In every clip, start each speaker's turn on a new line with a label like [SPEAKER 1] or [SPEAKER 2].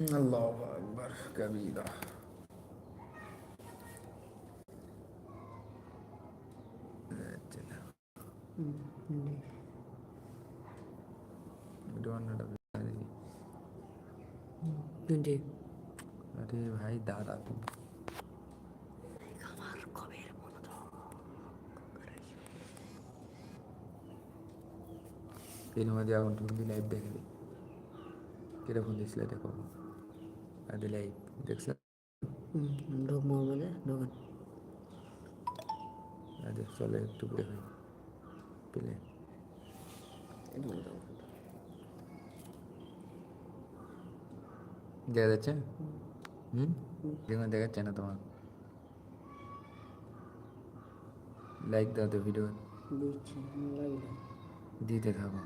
[SPEAKER 1] الله أكبر كبيرة
[SPEAKER 2] জি
[SPEAKER 1] আরে ভাই দাদা
[SPEAKER 2] আমার কবের
[SPEAKER 1] এর মধ্যে এখন তুমি লাইভ দেখলি কিরকম দিয়েছিলে দেখো আরে লাইভ দেখছ
[SPEAKER 2] ঢোক মোহাম্মদে ঢোকেন
[SPEAKER 1] আরে চলে একটু দেখো পেলে। দেখা যাচ্ছে? হুম? দেখুন দেখা না তোমার? লাইক দাও তো ভিডিও দিতে থাকো।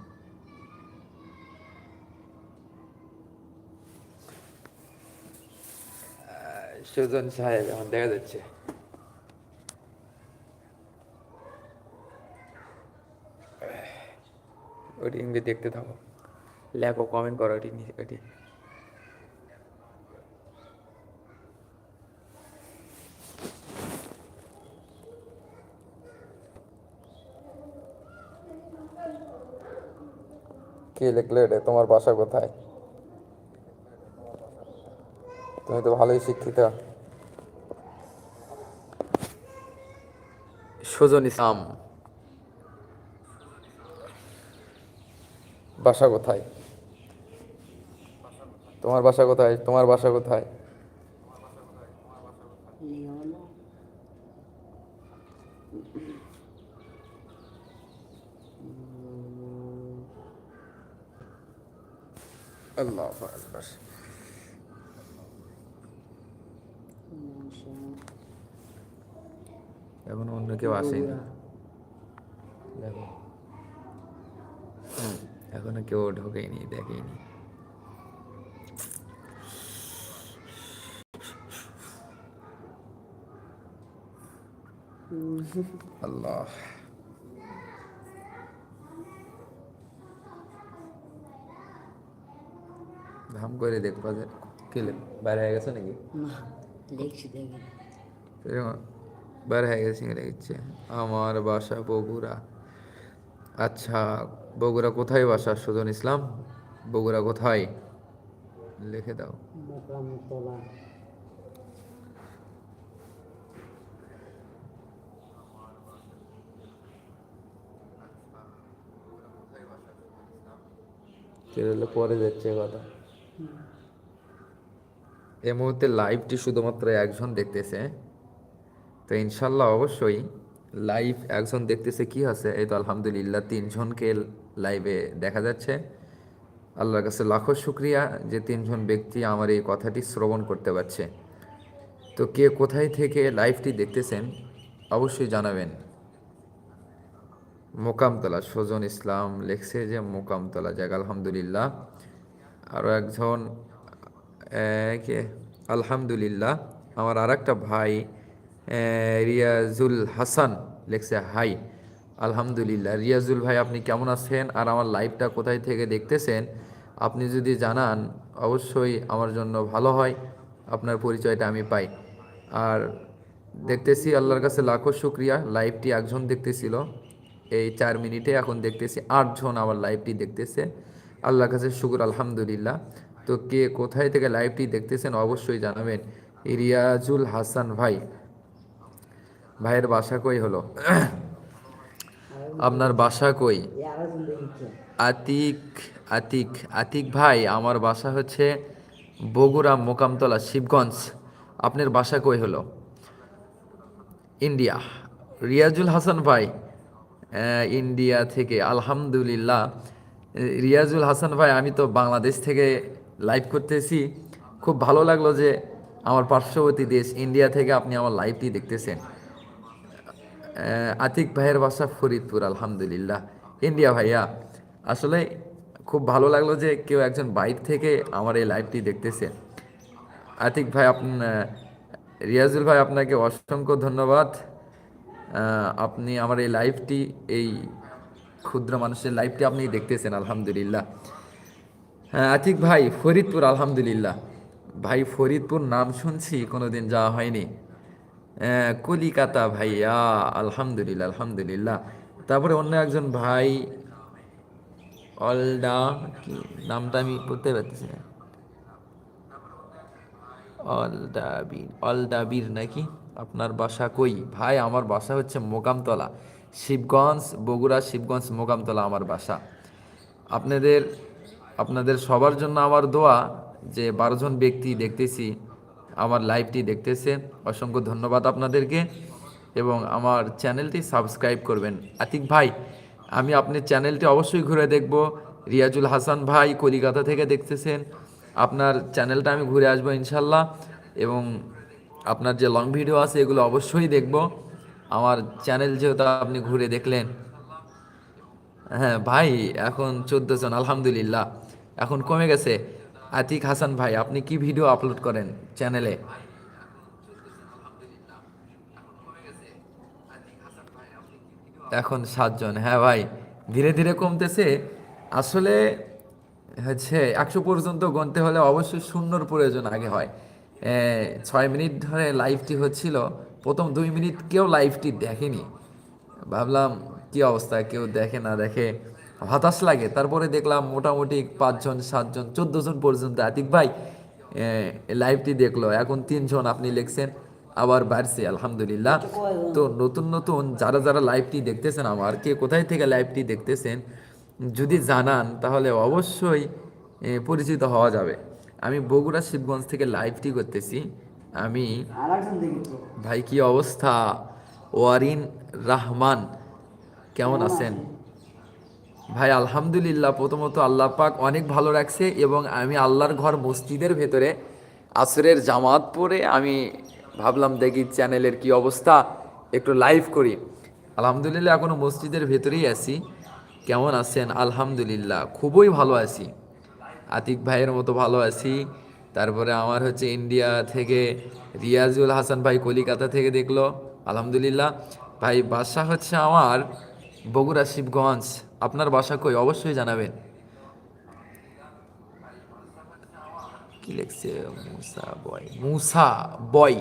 [SPEAKER 1] সুজন সাহেব এখন দেখা যাচ্ছে ওটি ইংলিশ দেখতে থাকো লেখো কমেন্ট করো ওটি ওটি কে লিখলে এটা তোমার বাসা কোথায়? তুমি তো ভালোই শিক্ষিত। সুজন ইসলাম। বাসা কোথায়? তোমার বাসা কোথায়? তোমার বাসা কোথায়? আল্লাহ আকবার এখন অন্য কেউ আসেনি। দেখো। এখনও কেউ ঢোকেনি দেখেনি। আল্লাহ। ধাম করে দেখবা যে কে লে- বাইরে হয়ে গেছে নাকি?
[SPEAKER 2] না দেখছি দেখি।
[SPEAKER 1] হয়ে গেছে সিঙ্গে ইচ্ছে আমার বাসা বগুড়া। আচ্ছা বগুড়া কোথায় বাসা? সুজন ইসলাম বগুড়া কোথায়? লিখে দাও। পরে যাচ্ছে কথা। এই মুহূর্তে লাইভটি শুধুমাত্র একজন দেখতেছে। তো ইনশাল্লাহ অবশ্যই লাইভ একজন দেখতেছে কি আছে, এই তো আলহামদুলিল্লাহ তিনজনকে লাইভে দেখা যাচ্ছে। আল্লাহর কাছে লাখো শুক্রিয়া যে তিনজন ব্যক্তি আমার এই কথাটি শ্রবণ করতে পারছে। তো কে কোথায় থেকে লাইভটি দেখতেছেন অবশ্যই জানাবেন। মোকামতলা, সজন ইসলাম লেখছে যে মোকামতলা যাক, আলহামদুলিল্লাহ। আরও একজন কে? আলহামদুলিল্লাহ। আমার আর একটা ভাই রিয়াজুল হাসান লেখছে, হাই, আলহামদুলিল্লাহ। রিয়াজুল ভাই, আপনি কেমন আছেন? আর আমার লাইভটা কোথায় থেকে দেখতেছেন? আপনি যদি জানান, অবশ্যই আমার জন্য ভালো হয়। আপনার পরিচয়টা আমি পাই। আর দেখতেছি আল্লাহর কাছে লাখো শুক্রিয়া। লাইভটি একজন দেখতেছিল। এই চার মিনিটে এখন দেখতেছি আটজন আমার লাইভটি দেখতেছে। আল্লাহর কাছে শুকুর, আলহামদুলিল্লাহ। তো কে কোথায় থেকে লাইভটি দেখতেছেন অবশ্যই জানাবেন। রিয়াজুল হাসান ভাই ভাইয়ের বাসা কই হলো? আপনার বাসা কই? আতিক আতিক আতিক ভাই, আমার বাসা হচ্ছে বগুড়া মোকামতলা, শিবগঞ্জ। আপনার বাসা কই হলো? ইন্ডিয়া। রিয়াজুল হাসান ভাই। ইন্ডিয়া থেকে, আলহামদুলিল্লাহ। রিয়াজুল হাসান ভাই, আমি তো বাংলাদেশ থেকে লাইভ করতেছি। খুব ভালো লাগল যে আমার পার্শ্ববর্তী দেশ, ইন্ডিয়া থেকে আপনি আমার লাইভটি দেখতেছেন। আতিক ভাইয়ের বাসা ফরিদপুর, আলহামদুলিল্লাহ। ইন্ডিয়া ভাইয়া, আসলে খুব ভালো লাগল যে কেউ একজন বাইর থেকে আমার এই লাইভটি দেখতেছে। আতিক ভাই, আপনি রিয়াজুল ভাই, আপনাকে অসংখ্য ধন্যবাদ। আপনি আমার এই লাইভটি এই ক্ষুদ্র মানুষের লাইভটি আপনি দেখতেছেন, আলহামদুলিল্লাহ। হ্যাঁ আতিক ভাই, ফরিদপুর, আলহামদুলিল্লাহ। ভাই, ফরিদপুর নাম শুনছি, কোনোদিন যাওয়া হয়নি। কলিকাতা ভাইয়া, আলহামদুলিল্লাহ আলহামদুলিল্লাহ। তারপরে অন্য একজন ভাই, অলডা, কি নামটা আমি পড়তে পারতেছি না। অলডাবির অলডাবির নাকি? আপনার বাসা কই? ভাই, আমার বাসা হচ্ছে মোকামতলা। শিবগঞ্জ, বগুড়া, শিবগঞ্জ, মোকামতলা আমার বাসা। আপনাদের আপনাদের সবার জন্য আমার দোয়া যে বারোজন ব্যক্তি দেখতেছি আমার লাইভটি দেখতেছে, অসংখ্য ধন্যবাদ আপনাদেরকে এবং আমার চ্যানেলটি সাবস্ক্রাইব করবেন। আতিক ভাই, আমি আপনার চ্যানেলটি অবশ্যই ঘুরে দেখব। রিয়াজুল হাসান ভাই কলিকাতা থেকে দেখতেছেন। আপনার চ্যানেলটা আমি ঘুরে আসব ইনশাল্লাহ এবং আপনার যে লং ভিডিও আছে এগুলো অবশ্যই দেখব। আমার চ্যানেল যেহেতু আপনি ঘুরে দেখলেন। হ্যাঁ ভাই এখন চোদ্দ জন, আলহামদুলিল্লাহ। এখন কমে গেছে। আতিক হাসান ভাই, আপনি কি ভিডিও আপলোড করেন চ্যানেলে এখন সাতজন হ্যাঁ ভাই, ধীরে ধীরে কমতেছে। আসলে হচ্ছে, একশো পর্যন্ত গণতে হলে অবশ্যই শূন্যর প্রয়োজন আগে হয়। ছয় মিনিট ধরে লাইভটি হচ্ছিল, প্রথম দুই মিনিট কেউ লাইভটি দেখেনি। ভাবলাম, কি অবস্থা, কেউ দেখে না দেখে হতাশ লাগে। তারপরে দেখলাম মোটামুটি পাঁচজন, সাতজন জন পর্যন্ত আতিক ভাই লাইভটি দেখল। এখন তিনজন আপনি লিখছেন, আবার বাড়ছে, আলহামদুলিল্লাহ। তো নতুন নতুন যারা যারা লাইভটি দেখতেছেন আমার, কে কোথায় থেকে লাইভটি দেখতেছেন, যদি জানান, তাহলে অবশ্যই পরিচিত হওয়া যাবে। আমি বগুড়া শিবগঞ্জ থেকে লাইভটি করতেছি। আমি ভাই কি অবস্থা? ওয়ারিন রহমান, কেমন আছেন? ভাই, আলহামদুলিল্লাহ, প্রথমত আল্লাহ পাক অনেক ভালো রাখছে এবং আমি আল্লাহর ঘর মসজিদের ভেতরে আসরের জামাত পরে আমি ভাবলাম, দেখি চ্যানেলের কি অবস্থা, একটু লাইভ করি। আলহামদুলিল্লাহ এখনও মসজিদের ভেতরেই আছি। কেমন আছেন? আলহামদুলিল্লাহ, খুবই ভালো আছি। আতিক ভাইয়ের মতো ভালো আছি। তারপরে আমার হচ্ছে ইন্ডিয়া থেকে রিয়াজুল হাসান ভাই কলিকাতা থেকে দেখল। আলহামদুলিল্লাহ, ভাই বাসা হচ্ছে আমার বগুড়া, শিবগঞ্জ। আপনার বাসা কই? অবশ্যই জানাবেন। কি লিখছে? মুসা বয়। মুসা বয়।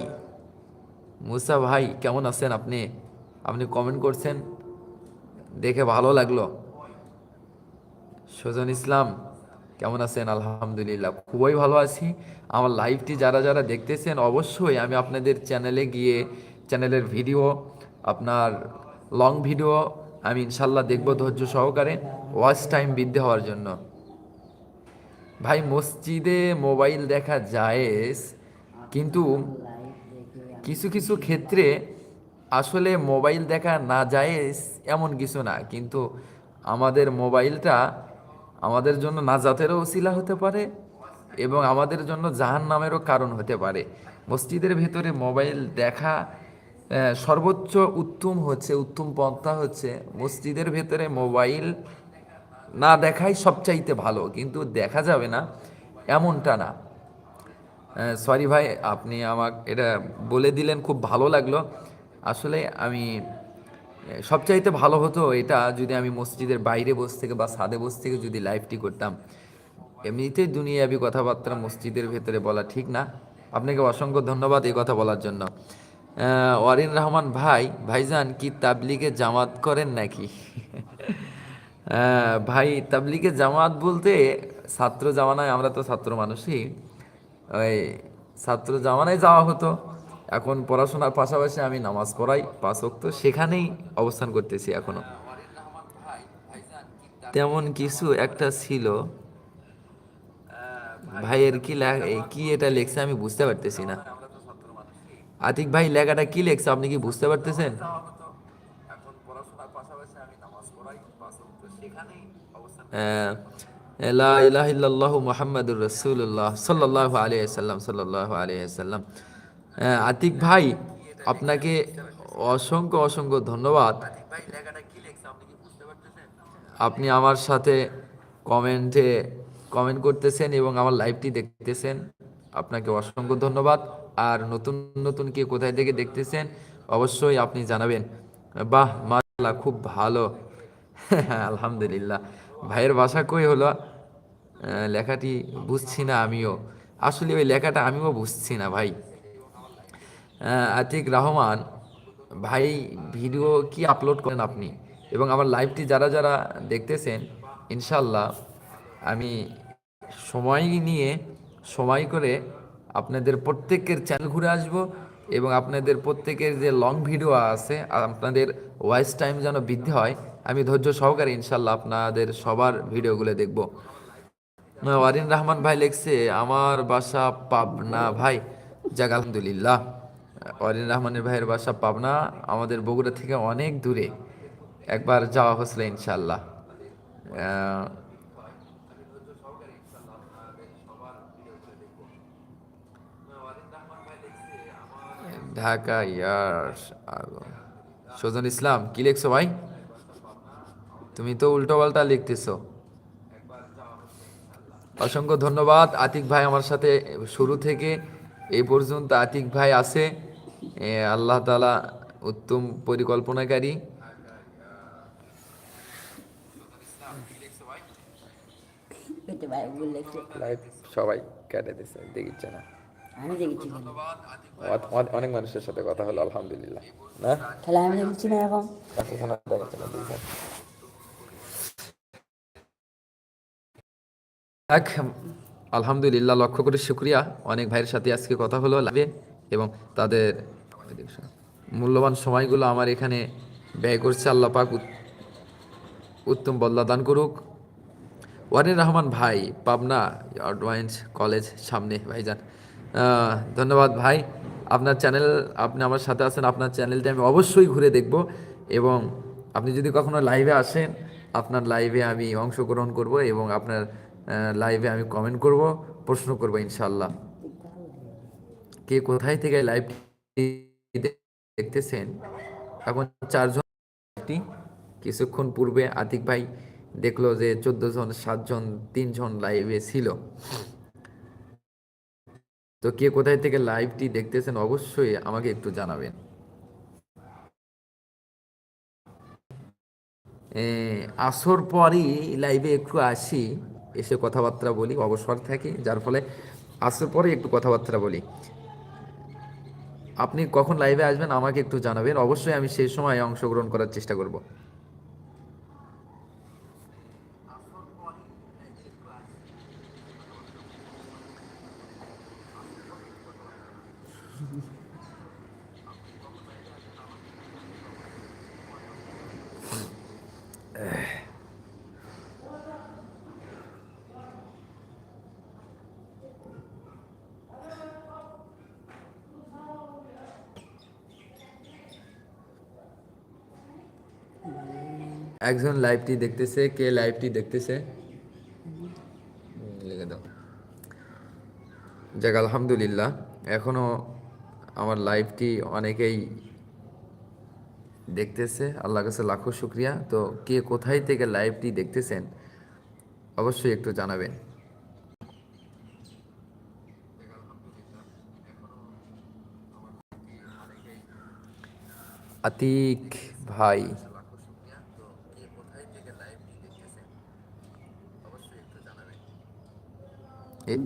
[SPEAKER 1] মুসা ভাই, কেমন আছেন আপনি? আপনি কমেন্ট করছেন। দেখে ভালো লাগল। সুজন ইসলাম, কেমন আছেন? আলহামদুলিল্লাহ, খুবই ভালো আছি। আমার লাইভটি যারা যারা দেখতেছেন, অবশ্যই আমি আপনাদের চ্যানেলে গিয়ে চ্যানেলের ভিডিও আপনার লং ভিডিও আমি ইনশাল্লাহ দেখব ধৈর্য সহকারে ওয়াচ টাইম বৃদ্ধি হওয়ার জন্য। ভাই, মসজিদে মোবাইল দেখা জায়েজ, কিন্তু কিছু কিছু ক্ষেত্রে আসলে মোবাইল দেখা না জায়েজ এমন কিছু না, কিন্তু আমাদের মোবাইলটা আমাদের জন্য নাজাতেরও ওসিলা হতে পারে এবং আমাদের জন্য জাহান নামেরও কারণ হতে পারে। মসজিদের ভেতরে মোবাইল দেখা সর্বোচ্চ উত্তম হচ্ছে, উত্তম পন্থা হচ্ছে মসজিদের ভেতরে মোবাইল না দেখাই সবচাইতে ভালো, কিন্তু দেখা যাবে না, এমনটা না। সরি ভাই, আপনি আমাকে, এটা বলে দিলেন, খুব ভালো লাগল। আসলে আমি সবচাইতে ভালো হতো এটা যদি আমি মসজিদের বাইরে বসে থেকে বা ছাদে বসে থেকে যদি লাইভটি করতাম। এমনিতেই দুনিয়াবি কথাবার্তা মসজিদের ভেতরে বলা ঠিক না। আপনাকে অসংখ্য ধন্যবাদ এই কথা বলার জন্য। ওয়ারিন রহমান ভাই, ভাইজান কি তাবলিগে জামাত করেন নাকি? ভাই, তাবলিগে জামাত বলতে ছাত্র জামানায় আমরা তো ছাত্র মানুষই। ওই ছাত্র জামানায় যাওয়া হতো। এখন পড়াশোনার পাশাপাশি আমি নামাজ পড়াই, পাঁচ ওয়াক্ত সেখানেই অবস্থান করতেছি এখনও। তেমন কিছু একটা ছিল। ভাইয়ের কি কি এটা লেখছে আমি বুঝতে পারতেছি না। আতিক ভাই লেখাটা কি লেখছে আপনি কি বুঝতে পারতেছেন? লা ইলাহা ইল্লাল্লাহু মুহাম্মাদুর রাসূলুল্লাহ সাল্লাল্লাহু আলাইহি সাল্লাম সাল্লাল্লাহু আলাইহি সাল্লাম আতিক ভাই আপনাকে অসংখ্য অসংখ্য ধন্যবাদ। আপনি আমার সাথে কমেন্টে কমেন্ট করতেছেন এবং আমার লাইভটি দেখতেছেন। আপনাকে অসংখ্য ধন্যবাদ। আর নতুন নতুন কে কোথায় থেকে দেখতেছেন, অবশ্যই আপনি জানাবেন। বাহ, মাশাআল্লাহ, খুব ভালো। আলহামদুলিল্লাহ। ভাইয়ের ভাষা কই হলো? লেখাটি বুঝছি না আমিও। আসলে ওই লেখাটা আমিও বুঝছি না ভাই। আতিক রহমান, ভাই ভিডিও কি আপলোড করেন আপনি? এবং আমার লাইভটি যারা যারা দেখতেছেন ইনশাল্লাহ আমি সময় নিয়ে সময় করে আপনাদের প্রত্যেকের চ্যানেল ঘুরে আসব এবং আপনাদের প্রত্যেকের যে লং ভিডিও আছে, আপনাদের ওয়াইস টাইম যেন বৃদ্ধি হয়, আমি ধৈর্য সহকারে ইনশাল্লাহ আপনাদের সবার ভিডিওগুলো দেখব। ওয়ারিন রহমান ভাই লেখছে, আমার বাসা পাবনা ভাই। যাক, আলহামদুলিল্লাহ। ওয়ারিন রহমানের ভাইয়ের বাসা পাবনা, আমাদের বগুড়া থেকে অনেক দূরে। একবার যাওয়া হয়েছিল ইনশাল্লাহ। ঢাকা ইয়ার সজন ইসলাম কি লিখছো ভাই? তুমি তো উল্টো পাল্টা লিখতেছো। অসংখ্য ধন্যবাদ। আতিক ভাই আমার সাথে শুরু থেকে এই পর্যন্ত আতিক ভাই আছে। আল্লাহ তালা উত্তম পরিকল্পনাকারী। সবাই কেটে দিচ্ছে দেখিচ্ছে না।
[SPEAKER 2] আমি দেখেছি
[SPEAKER 1] অনেক মানুষের সাথে কথা হলো আলহামদুলিল্লাহ। না?
[SPEAKER 2] তাহলে আমি দেখছি না এখন।
[SPEAKER 1] না। যাক, আলহামদুলিল্লাহ লক্ষ্য করে শুক্রিয়া। অনেক ভাইয়ের সাথে আজকে কথা হলো লাইভে এবং তাদের মূল্যবান সময়গুলো আমার এখানে ব্যয় করছে আল্লাহ পাক উত্তম বদলা দান করুক। ওয়ারিন রহমান ভাই পাবনা অ্যাডভান্স কলেজ সামনে ভাইজান। ধন্যবাদ ভাই। আপনার চ্যানেল আপনি আমার সাথে আছেন, আপনার চ্যানেলটা আমি অবশ্যই ঘুরে দেখব এবং আপনি যদি কখনো লাইভে আসেন, আপনার লাইভে আমি অংশগ্রহণ করব এবং আপনার লাইভে আমি কমেন্ট করব, প্রশ্ন করব ইনশাল্লাহ কে কোথায় থেকে লাইভ দেখতেছেন? এখন চারজন কিছুক্ষণ পূর্বে আতিক ভাই দেখল যে চোদ্দ জন সাতজন তিনজন লাইভে ছিল। তো কে কোথায় থেকে লাইভটি দেখতেছেন অবশ্যই আমাকে একটু জানাবেন। আসর পরই লাইভে একটু আসি, এসে কথাবার্তা বলি, অবসর থাকি, যার ফলে আসর পরে একটু কথাবার্তা বলি। আপনি কখন লাইভে আসবেন আমাকে একটু জানাবেন, অবশ্যই আমি সেই সময় অংশগ্রহণ করার চেষ্টা করব। একজন লাইভটি দেখতেছে, কে লাইভটি দেখতেছে? লিখে দাও। যাক, আলহামদুলিল্লাহ, এখনও আমার লাইভটি অনেকেই দেখতেছে, আল্লাহর কাছে লাখো শুক্রিয়া। তো কে কোথায় থেকে লাইভটি দেখতেছেন, অবশ্যই একটু জানাবেন। আতিক ভাই It,